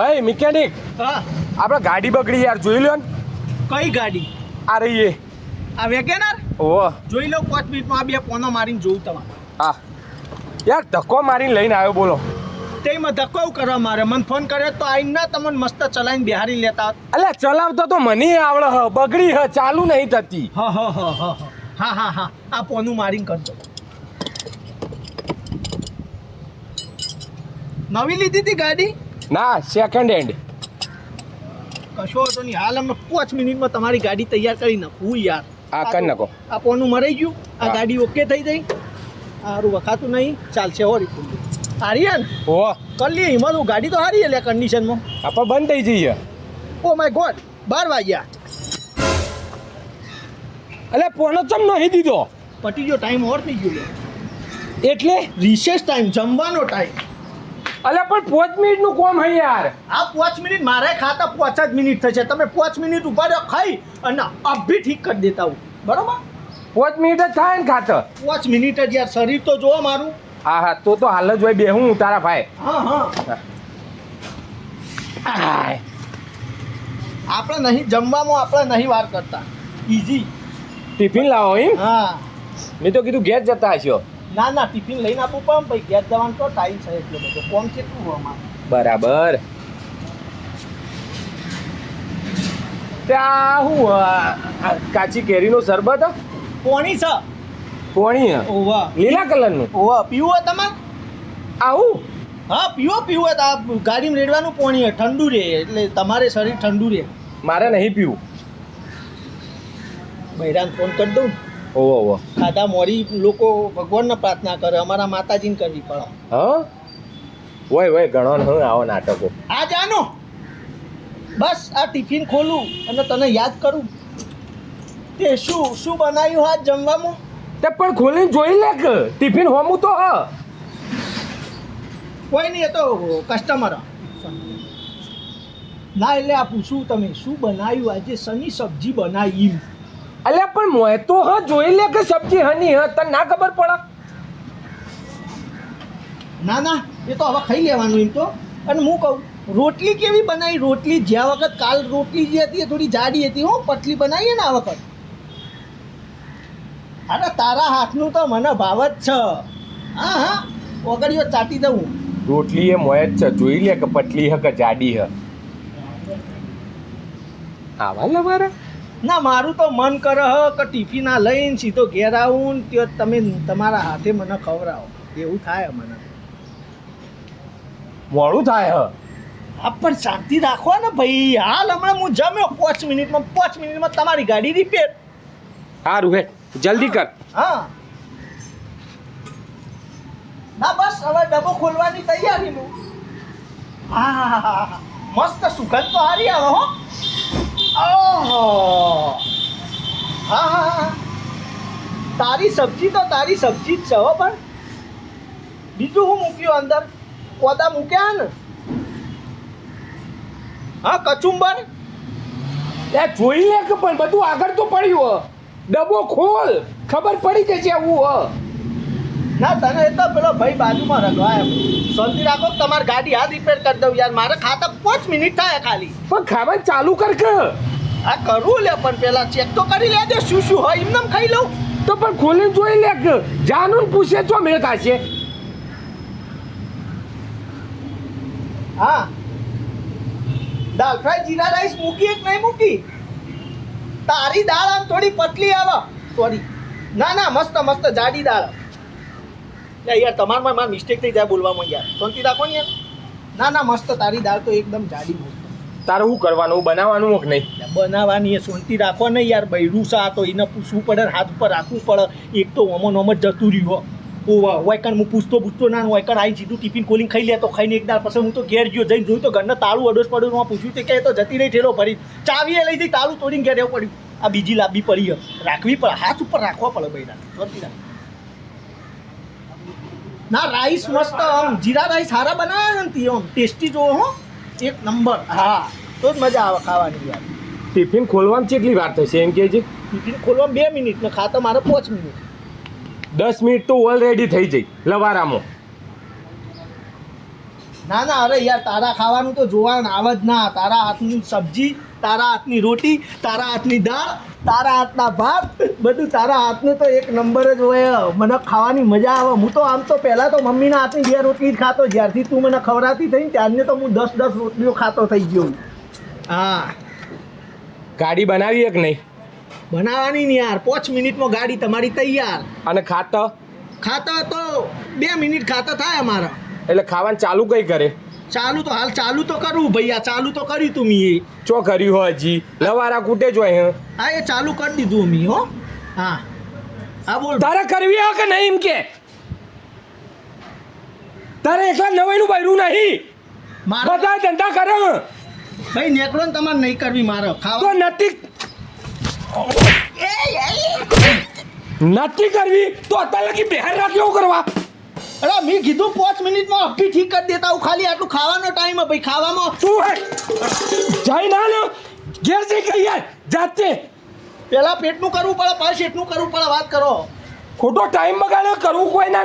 ભાઈ મિકેનિક હા. આપણે ગાડી બગડી યાર જોઈ લો ને. કઈ ગાડી? આ રહી એ. આ વેગેનાર ઓહ. જોઈ લો પાંચ મિનિટમાં આ બે પોનો મારીને જોઉં તમારે. હા. યાર ધક્કો મારીને લઈને આવ્યો બોલો. તેમાં ધક્કો કરવા મારે. મને ફોન કર્યો તો આઈને ના તમને મસ્ત ચલાવીને બિહારી લેતા અલ્યા ચલાવતો તો મને આવડે હ બગડી હ ચાલુ નહીં થતી. હા હા હા હા. હા હા હા. આ પોનું મારીને કરજો. નવી લીધી હતી ગાડી? ના સેકન્ડ હેન્ડ કશો હતો નહીં. હાલ અમે પાંચ મિનિટમાં તમારી ગાડી તૈયાર કરી નાખું યાર. આ કરી નાખો. આ પોનું મરાઈ ગયું. આ ગાડી ઓકે થઈ ગઈ. સારું વખાતું નહીં. ચાલશે હો રીતું હારી હે ને? ઓહો કરી લઈએ એમાં હું ગાડી તો હારી એટલે કન્ડિશનમાં આપણે બંધ થઈ જઈએ ઓ માય ગોડ બાર વાગ્યા. અલ્યા પોનો ચમ નહીં દીધો? પટી ગયો ટાઈમ ઓર થઈ ગયો. એટલે? રિસેસ ટાઈમ જમવાનો ટાઈમ અલ્યા પણ પાંચ મિનિટનું કોમ હે યાર. આ પાંચ મિનિટ મારે ખાતા પાંચ જ મિનિટ થશે. તમે પાંચ મિનિટ ઊભા ખાઈ અને અભી ઠીક કરી દેતા હું. બરોબર? પાંચ મિનિટ જ થાય ને ખાતર. પાંચ મિનિટ જ યાર શરીર તો જોવો મારું. હા હા તો તો હાલ જ હોય બે હું તારા ભાઈ. હા હા. આપણે નહીં જમવામાં આપણે નહીં વાર કરતા. ઈઝી ટિફિન લાવો એમ? હા. મેં તો કીધું ઘેર જતા હશો. ના ના ટિફિન લઈને આપું પણ ભાઈ ઘેર જવાનો તો ટાઈમ છે એટલો બધો. કોમ કેટલું હોય અમારે બરાબર. ત્યાં હું કાચી કેરીનો શરબત? કોણી પોણી છે. પોણી હ? ઓવા. લીલા કલરનું? ઓવા પીવું તમારે? આવું? હા પીવો પીવો તો આ ગાડીમાં રેડવાનું પોણી ઠંડુ રહે એટલે તમારે શરીર ઠંડુ રહે. મારે નહીં પીવું. બૈરાને ફોન કરી દઉં. ઓહો ખાધા મોરી લોકો ભગવાનને પ્રાર્થના કરે અમારા માતાજીને કરવી પડે. હા? હોય વોય ઘણો ને હું આવો નાટકો. આ જાનો. બસ આ ટિફિન ખોલું અને તને યાદ કરું. તે શું શું બનાવ્યું હા જમવામાં? તે પણ ખોલીને જોઈ લે કે ટિફિન હોમું તો હ. કોઈ નહીં એ તો કસ્ટમર ના એટલે આ પૂછું તમે શું બનાવ્યું? આજે શની સબ્જી બનાવી. અલ્યા પણ મોય તો હા જોઈ લે કે સબ્જી હની હ તને ના ખબર પડે? ના ના એ તો હવે ખાઈ લેવાનું એમ તો. અને હું કહું રોટલી કેવી બનાવી? રોટલી જ્યાં વખત કાલ રોટલી જે હતી એ થોડી જાડી હતી હો પતલી બનાવીએ ને આ વખત. અરે તારા હાથનું તો મને ભાવ જ છે. હા હા ઓગળીઓ ચાટી દઉં. રોટલી એ મોય જ છે. જોઈ લે કે પટલી હ કે જાડી હ. આવા લે મારા ના મારું તો મન કરે હ કે ટીફી ના લઈને સીધો ઘેર આવું ને તમે તમારા હાથે મને ખવડાવો. એવું થાય મને. મોડું થાય હ. હા પણ શાંતિ રાખો ને ભાઈ. હાલ હમણાં હું જમ્યો. પાંચ મિનિટમાં પાંચ મિનિટમાં તમારી ગાડી રિપેર સારું હે જલ્દી કર. હા. ના બસ હવે ડબ્બો ખોલવાની તૈયારી હા, હા, હા, હા. મસ્ત સુગંધ તો હારી આવે હો. ઓહો. હા હા હા. તારી સબ્જી તો તારી સબ્જી જ છે, હો, પણ બીજું હું મૂક્યું અંદર? કોદા મૂક્યા ને? હા, કચુંબર? એ જોઈ લે કે પણ બધું આગળ તો પડ્યું ડબ્બો ખોલ. ખબર પડી જશે આવું, હ. ના તને એ તો પેલો ભાઈ બાજુમાં રગવાય શાંતિ રાખો તમારી ગાડી આ રિપેર કરી દઉં યાર. મારે ખાતા પાંચ મિનિટ થાય ખાલી. પણ ખાવાનું ચાલુ કર કે. આ કરું લે પણ પેલા ચેક તો કરી લેજે શું શું હોય એમને ખાઈ લઉં. તો પણ ખોલીને જોઈ લે કે. જાનું પૂછે છો મેળ ખાશે. હા. દાળ ફ્રાય જીરા રાઈસ મૂકી એક નહીં મૂકી. તારી દાળ આમ થોડી પતલી આવે સોરી ના ના મસ્ત મસ્ત જાડી દાળ. યાર તમારમાં મારા મિસ્ટેક થઈ જાય બોલવામાં યાર. શાંતિ રાખો ને યાર. ના ના મસ્ત તારી દાળ તો એકદમ જાડી મસ્ત. તારે શું કરવાનું? બનાવવાનું કે નહીં? બનાવવાની એ શાંતિ રાખો ને યાર. બૈરું સા તો એને પૂછવું પડે હાથ ઉપર રાખવું પડે. એક તો ઓમો નોમ જ જતું રહ્યો હો. ઓવા વાયકણ હું પૂછતો પૂછતો ના વાયકણ આવી સીધું ટિફિન ખોલીને ખાઈ લે તો ખાઈને એક દાળ પછી હું તો ઘેર ગયો જઈને જોયું તો ઘરના તાળું અડોસ પડ્યું હું પૂછ્યું તે કે તો જતી રહી ઠેલો ભરી. ચાવીએ લઈ જઈ તાળું તોડીને ઘેર રહેવું પડ્યું. આ બીજી લાંબી પડી હે. રાખવી પડે હાથ ઉપર રાખવા પડે બૈરા શાંતિ રાખ. ના રાઈસ મસ્ત આમ જીરા રાઈસ સારા બનાવ્યા ને તી આમ ટેસ્ટી જોવો હો એક નંબર હા તો જ મજા આવે ખાવાની યાર. ટિફિન ખોલવામાં કેટલી વાર થશે એમ કે છે? ટિફિન ખોલવા બે મિનિટ ને ખાતા મારે પાંચ મિનિટ. દસ મિનિટ તો ઓલરેડી થઈ જઈ લવારામાં. ના ના અરે યાર તારા ખાવાનું તો જોવાનું આવે જ ના તારા હાથની સબ્જી તારા હાથની રોટી તારા હાથની દાળ તારા હાથના ભાત બધું તારા હાથનું તો એક નંબર જ હોય. મને ખાવાની મજા આવે. હું તો આમ તો પહેલાં તો મમ્મીના હાથની બે રોટલી જ ખાતો. જ્યારથી તું મને ખવડાતી થઈ ત્યારને તો હું દસ દસ રોટલીઓ ખાતો થઈ ગયો. હા. ગાડી બનાવી એક નહીં? બનાવવાની ને યાર. પાંચ મિનિટમાં ગાડી તમારી તૈયાર. અને ખાતો? ખાતો તો બે મિનિટ ખાતો થાય અમારા. એટલે ખાવાનું ચાલુ કઈ કરે? ચાલુ તો હાલ ચાલુ તો કરવું ભૈયા ચાલુ તો કર્યું તું મી ચો કર્યું હો હજી? લવારા કૂટે જ હોય હે? હા એ ચાલુ કરી દીધું મી હો. હા. હા બોલ. તારે કરવી હોય કે નહીં એમ કે? તારે એકલા નવાઈનું બૈરું નહીં. મારે બધા ધંધા કરે હે. ભાઈ નેકળો ને તમારે નહીં કરવી મારે. તો ખાવા નથી નથી કરવી? તો અત્યારે લગી બહાર રાખ્યો કરવા. અરે મેં કીધું પાંચ મિનિટમાં અફી ઠીક કરી દેતા હું ખાલી આટલું ખાવાનો ટાઈમ હે ભાઈ ખાવામાં. તું હે? જઈ ના ને ઘેર જઈ કઈ યાર જાતે. પેલા પેટનું કરવું પડે પછી એટલું કરવું પડે વાત કરો. ખોટો ટાઈમ બગાડ્યો કરવું કોઈ ના.